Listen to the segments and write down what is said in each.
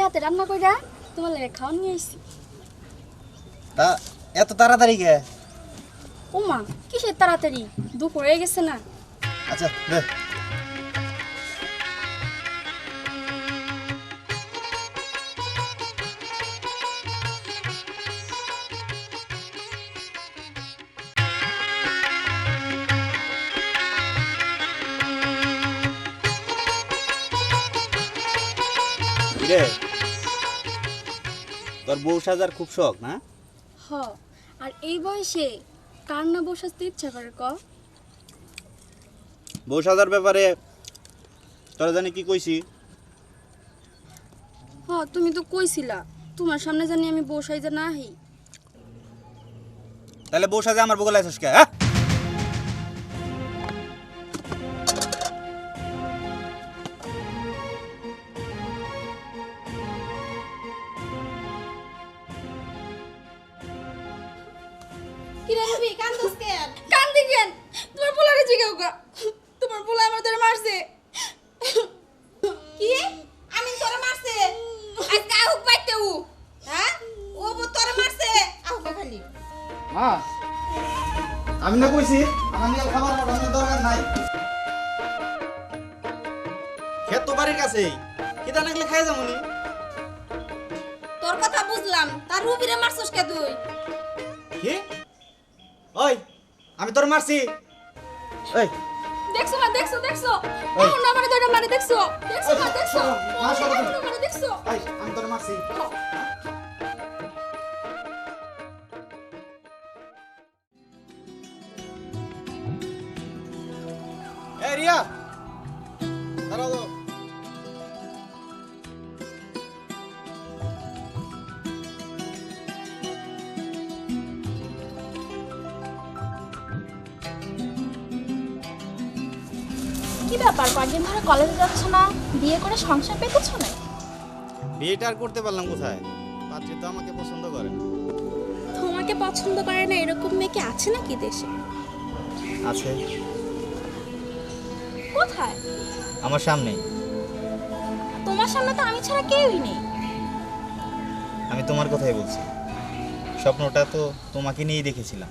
নিজে হাতে রান্না কইরা তোমার লাগে খাওয়ান নিয়ে আইছি। তা এত তাড়াতাড়ি কে? ওমা কিসের তাড়াতাড়ি? দুপুর হয়ে গেছে না। আচ্ছা দে। বউ সাজার খুব শখ না? হ আর এই বয়সে কার না বউ সাজতে ইচ্ছা করে ক? বউ সাজার ব্যাপারে তোরা জানি কি কইছি? হ তুমি তো কইছিলা তোমার সামনে জানি আমি বউ সাজা না হই তাহলে বউ সাজা আমার বগলায় কে হ্যাঁ? কি রে রবি কান্দস কেন কান? দিকেন তোমার পোলারে জিগাও গা। তোমার পোলা আমার ধরে মারছে। কি? আমি তোরে মারছে? আজকে আহুক পাইতে উ হ্যাঁ? ও তোরে মারছে? আহুক খালি। মা আমি না কইছি আমার নিয়ে খাবার পাঠানোর দরকার নাই। খেত তো বাড়ির কাছেই। খাই যাবনি তোর কথা বুঝলাম। তার রুবিরে মারছস কে তুই? কি? ওই আমি তোর মারছি এই দেখছ না দেখছ দেখছ ওই। এখন আমার ধরে মারে দেখছ দেখছ না দেখছ মা, সরো তুমি। দেখছ এই আমি তোর মারছি এই রিয়া দাঁড়াও ব্যাপার কয়েকদিন ধরে কলেজে যাচ্ছ না? বিয়ে করে সংসার পেতেছ না? বিয়েটা আর করতে পারলাম কোথায়? পাত্রী তো আমাকে পছন্দ করে না। তোমাকে পছন্দ করে না এরকম মেয়ে কি আছে নাকি দেশে? আছে। কোথায়? আমার সামনেই তোমার সামনে তো আমি ছাড়া কেউই নেই। আমি তোমার কথাই বলছি। স্বপ্নটা তো তোমাকে নিয়েই দেখেছিলাম।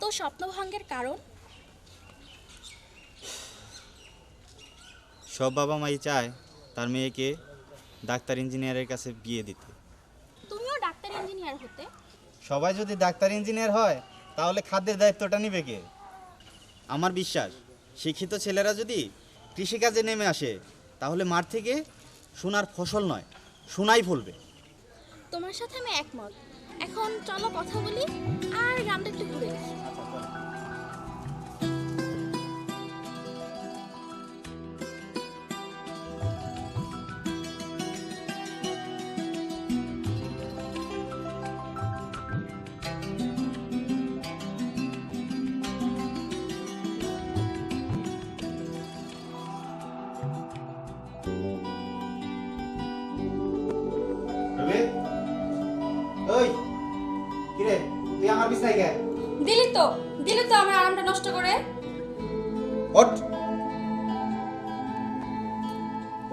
তো স্বপ্নভঙ্গের কারণ? সব বাবা মাই চায় তার মেয়েকে ডাক্তার ইঞ্জিনিয়ারের কাছে বিয়ে দিতে। তুমিও ডাক্তার ইঞ্জিনিয়ার হতে? সবাই যদি ডাক্তার ইঞ্জিনিয়ার হয় তাহলে খাদ্যের দায়িত্বটা নিবে কে? আমার বিশ্বাস শিক্ষিত ছেলেরা যদি কৃষিকাজে নেমে আসে তাহলে মাঠ থেকে সোনার ফসল নয় সোনাই ফলবে। তোমার সাথে আমি একমত। এখন চলো কথা বলি আর গ্রামটা একটু ঘুরে দেখি। দিলি তো আমার আরামটা নষ্ট করে। ওঠ।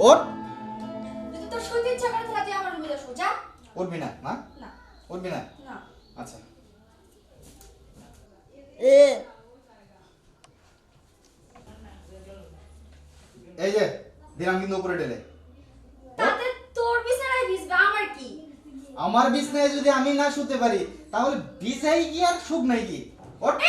ওঠ। যদি তোর শুনতে ইচ্ছা করে তাহলে তুই আমার রুমে যাস যা। উঠবি না মা? না। উঠবি না? না। আচ্ছা। এ। এই যে দিলাম কিন্তু উপরে ঢেলে। তাতে তোর বিছানায় ভিজবে আমার কি? আমার বিছনায় যদি আমি না শুতে পারি তাহলে বিছাই কি আর সুখ নাই কি? What?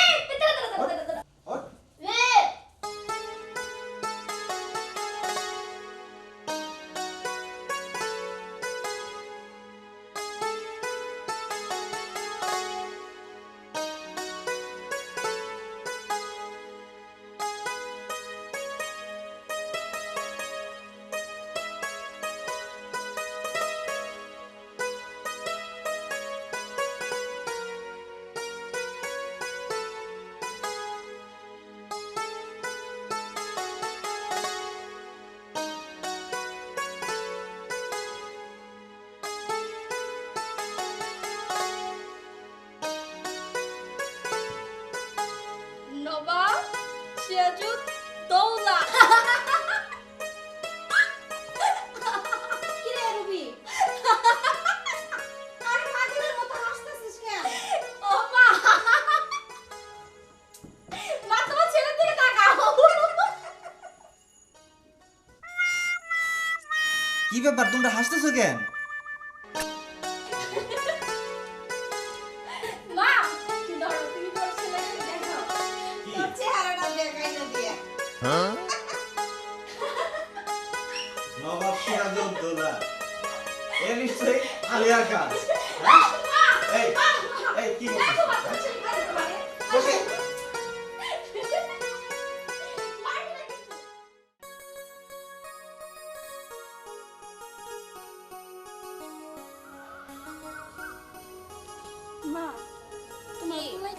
ব্যাপার তোমরা হাসতেছো কেন? দিয়ে। নবাব সিরাজউদ্দৌলা এ নিশ্চয়ই আলিয়ার কাজ। হ্যাঁ? এই এই কি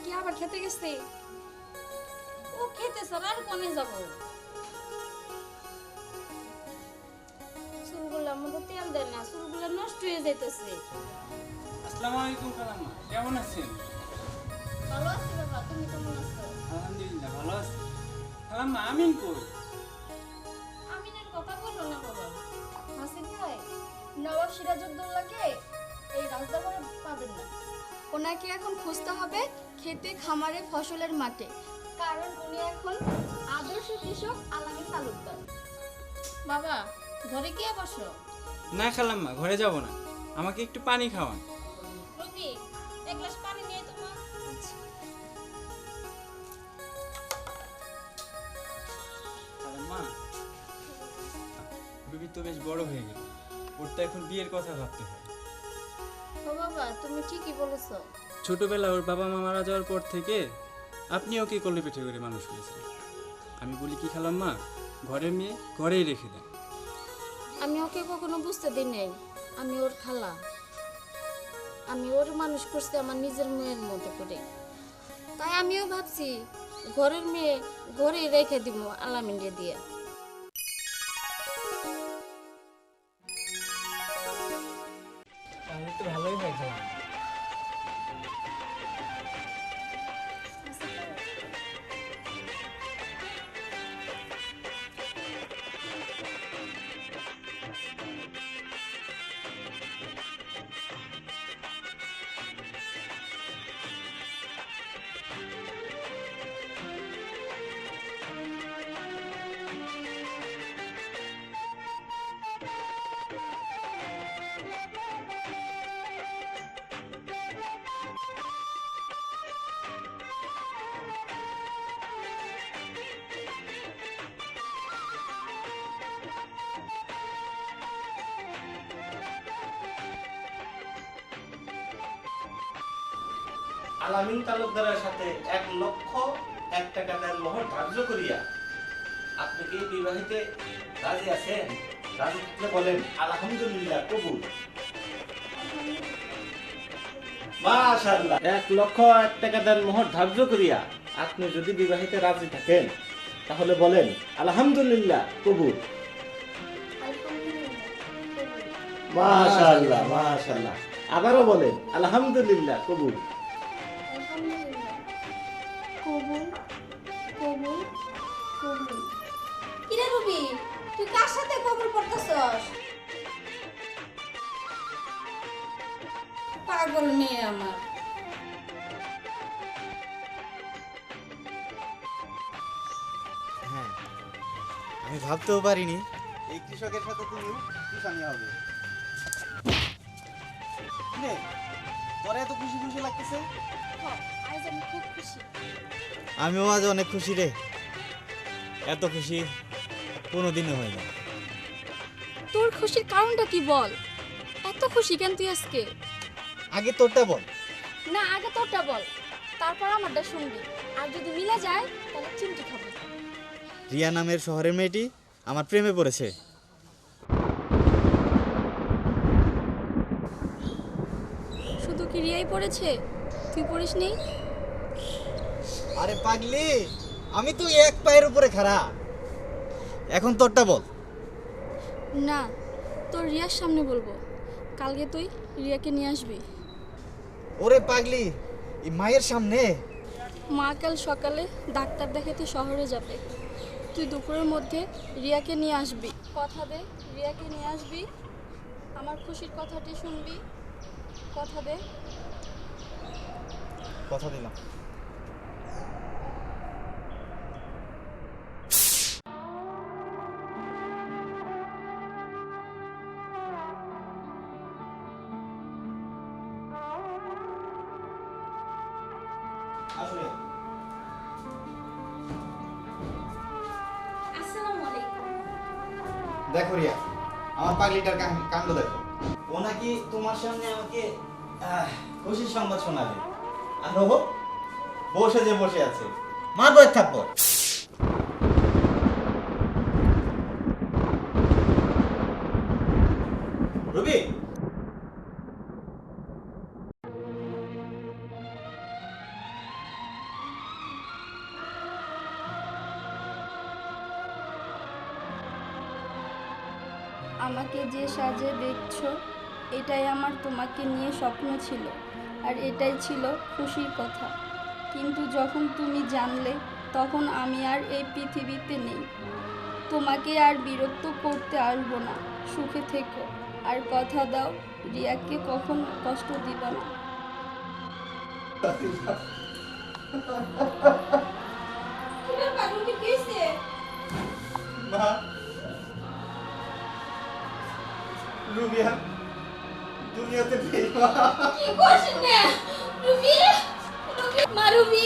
কি আবার খেতে গেছে? ও খেতে স্যার আর কোনে যাব? চুলগুলো মতো তেল দেয় না চুলগুলো নষ্ট হয়ে যাইতেছে। আসসালামু আলাইকুম কালাম্মা কেমন আছেন? ভালো আছি বাবা তুমি কেমন আছো? আলহামদুলিল্লাহ ভালো আছি। কালাম্মা আমিন কই? আমিনের কথা বলো না বাবা। হাসিন ভাই নবাব সিরাজউদ্দৌলাকে এই রাজদরবারে পাবেন না। ওনাকে এখন খুঁজতে হবে। খেতে খামারে ফসলের মাঠে কারণ উনি এখন আদর্শ কৃষক আলামী তালুকদার। বাবা ঘরে গিয়ে বসো? না খালাম্মা ঘরে যাব না। আমাকে একটু পানি খাওয়ান। রবি এক গ্লাস পানি নিয়ে তোমার খালাম্মা রুবি তো বেশ বড় হয়ে গেল। ওর তো এখন বিয়ের কথা ভাবতে হয়। ও বাবা তুমি ঠিকই বলেছ। ছোটবেলা ওর বাবা মা মারা যাওয়ার পর থেকে আপনি ওকে কোলে পিঠে করে মানুষ করেছেন আমি বলি, কি খেলাম খালাম্মা ঘরের মেয়ে ঘরেই রেখে দেন। আমি ওকে কখনো বুঝতে দিই নাই। আমি ওর খালা। আমি ওর মানুষ করছি আমার নিজের মেয়ের মতো করে। তাই আমিও ভাবছি, ঘরের মেয়ে ঘরেই রেখে দিব আলামিনকে দিয়ে। আলামিন তালুকদারের সাথে এক লক্ষ এক টাকা দেন মোহর ধার্য করিয়া আপনি কি বিবাহিতে রাজি আছেন? রাজি বলেন, আলহামদুলিল্লাহ, কবুল। মাশাআল্লাহ। এক লক্ষ এক টাকা দেন মোহর ধার্য করিয়া আপনি যদি বিবাহিতে রাজি থাকেন, তাহলে বলেন, আলহামদুলিল্লাহ, কবুল। মাশাআল্লাহ মাশাআল্লাহ। আবারও বলেন, আলহামদুলিল্লাহ, কবুল। পাগল মেয়ে আমার। হ্যাঁ আমি ভাবতেও পারিনি। এই কৃষকের সাথে তুমি কিষানি হবে। তোর এত খুশি খুশি লাগতেছে? আজ আমি খুব খুশি। আমিও আজ অনেক খুশি রে। এত খুশি কোনোদিনও হয় না। তোর খুশির কারণটা কি বল? এত খুশি কেন তুই আজকে? আগে তোরটা বল। না আগে তোরটা বল। তারপর আমারটা শুনবি। আর যদি মিলে যায় তাহলে চিমটি খাব। রিয়া নামের শহরের মেয়েটি আমার প্রেমে পড়েছে। শুধু কি রিয়াই পড়েছে? তুই পড়িস নি? আরে পাগলি আমি তো এক পায়ের উপরে খাড়া। এখন তোরটা বল। না তোর রিয়ার সামনে বলব। কালকে তুই রিয়াকে নিয়ে আসবি। ওরে পাগলি এই মায়ের সামনে। মা কাল সকালে ডাক্তার দেখাতে শহরে যাবে। তুই দুপুরের মধ্যে রিয়াকে নিয়ে আসবি। কথা দে রিয়াকে নিয়ে আসবি। আমার খুশির কথাটি শুনবি। কথা দে। কথা দিলাম। দেখো রিয়া আমার পাগলিটার কাণ্ড দেখো। ও নাকি তোমার সামনে আমাকে খুশির সংবাদ শোনাবে। আর ও বসে যে বসে আছে। মা এক থাকব। সাজে দেখছ এটাই আমার তোমাকে নিয়ে স্বপ্ন ছিল আর এটাই ছিল খুশির কথা। কিন্তু যখন তুমি জানলে তখন আমি আর এই পৃথিবীতে নেই। তোমাকে আর বিরক্ত করতে আসব না সুখে থেকো। আর কথা দাও রিয়াকে কখন কষ্ট দিবা না। মা রুবিয়া দুনিয়াতে কি করছিস না রুবি রুবি মা রুবি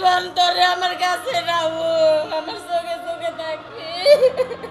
জীবন তোরে আমার কাছে রাখব আমার চোখে চোখে থাকবি।